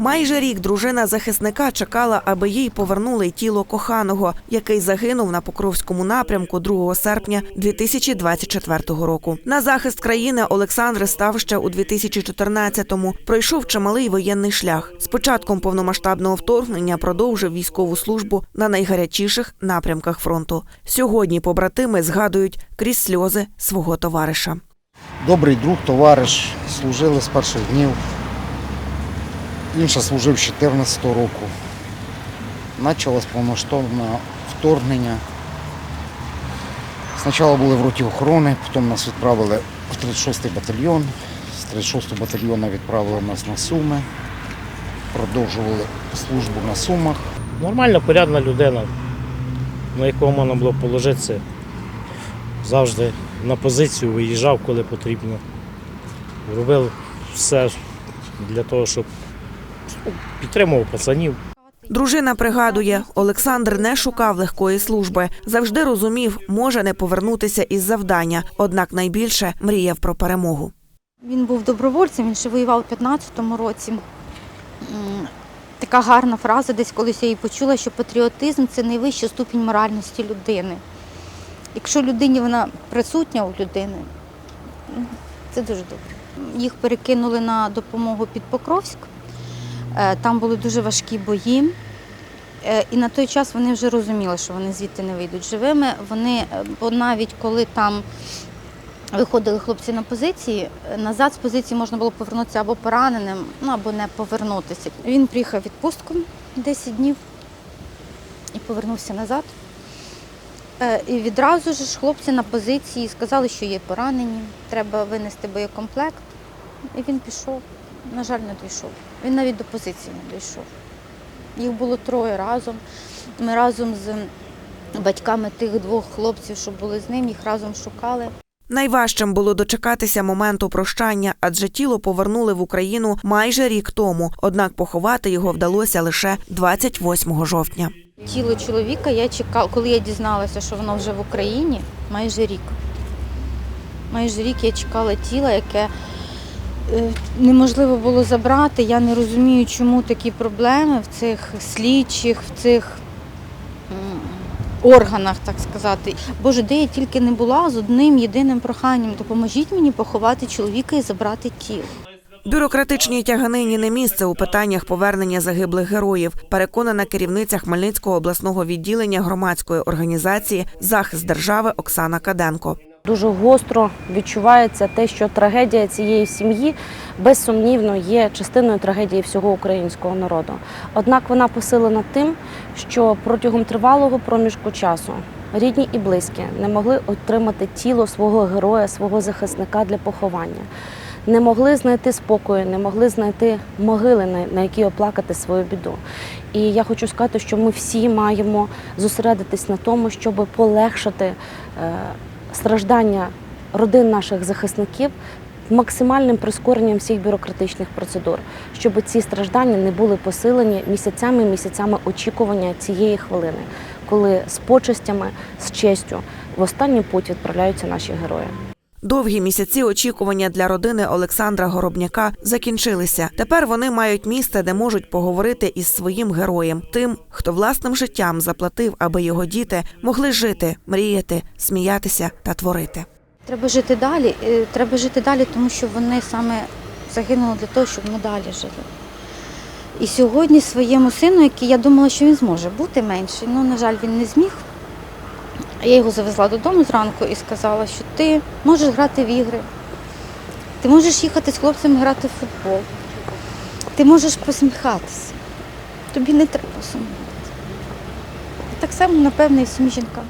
Майже рік дружина захисника чекала, аби їй повернули тіло коханого, який загинув на Покровському напрямку 2 серпня 2024 року. На захист країни Олександр став ще у 2014-му. Пройшов чималий воєнний шлях. З початком повномасштабного вторгнення продовжив військову службу на найгарячіших напрямках фронту. Сьогодні побратими згадують крізь сльози свого товариша. Добрий друг, товариш, служили з перших днів. Ще служив 14 року. Почалось повноштовне вторгнення. Спочатку були в роті охорони, потім нас відправили в 36-й батальйон. З 36-го батальйону відправили нас на Суми. Продовжували службу на Сумах. Нормальна, порядна людина, на якого можна було положитися. Завжди на позицію виїжджав, коли потрібно. Робив все для того, щоб підтримував пацанів. Дружина пригадує, Олександр не шукав легкої служби. Завжди розумів, може не повернутися із завдання, однак найбільше мріяв про перемогу. Він був добровольцем, він ще воював у 15-му році. Така гарна фраза, десь колись я її почула, що патріотизм це найвища ступінь моральності людини. Якщо людині вона присутня у людини, це дуже добре. Їх перекинули на допомогу під Покровськ. Е, Там були дуже важкі бої. Е, І на той час вони вже розуміли, що вони звідти не вийдуть живими. Вони, е, бо навіть коли там виходили хлопці на позиції, назад з позиції можна було повернутися або пораненим, ну або не повернутися. Він приїхав відпустку 10 днів і повернувся назад. І відразу ж хлопці на позиції сказали, що є поранені, треба винести боєкомплект. І він пішов. На жаль, не дійшов. Він навіть до позиції не дійшов. Їх було троє разом. Ми разом з батьками тих двох хлопців, що були з ним, їх разом шукали. Найважчим було дочекатися моменту прощання, адже тіло повернули в Україну майже рік тому. Однак поховати його вдалося лише 28 жовтня. Тіло чоловіка я чекала, коли я дізналася, що воно вже в Україні, майже рік. Майже рік я чекала тіла, яке неможливо було забрати. Я не розумію, чому такі проблеми в цих слідчих, в цих органах, так сказати. Боже, де я тільки не була з одним єдиним проханням. Допоможіть мені поховати чоловіка і забрати тіло. Бюрократичній тяганині не місце у питаннях повернення загиблих героїв. Переконана керівниця Хмельницького обласного відділення громадської організації Захист держави Оксана Каденко. Дуже гостро відчувається те, що трагедія цієї сім'ї безсумнівно є частиною трагедії всього українського народу. Однак вона посилена тим, що протягом тривалого проміжку часу рідні і близькі не могли отримати тіло свого героя, свого захисника для поховання. Не могли знайти спокою, не могли знайти могили, на- якій оплакати свою біду. І я хочу сказати, що ми всі маємо зосередитись на тому, щоб полегшити е, страждання родин наших захисників максимальним прискоренням всіх бюрократичних процедур, щоб ці страждання не були посилені місяцями і місяцями очікування цієї хвилини, коли з почестями, з честю в останній путь відправляються наші герої. Довгі місяці очікування для родини Олександра Горобняка закінчилися. Тепер вони мають місце, де можуть поговорити із своїм героєм, тим, хто власним життям заплатив, аби його діти могли жити, мріяти, сміятися та творити. Треба жити далі. Е, Треба жити далі, тому що вони саме загинули для того, щоб ми далі жили. І сьогодні своєму сину, який я думала, що він зможе бути менший, ну, на жаль, він не зміг. Я його завезла додому зранку і сказала, що ти можеш грати в ігри, ти можеш їхати з хлопцями грати в футбол, ти можеш посміхатися. Тобі не треба сумувати. І так само, напевно, і всім жінкам.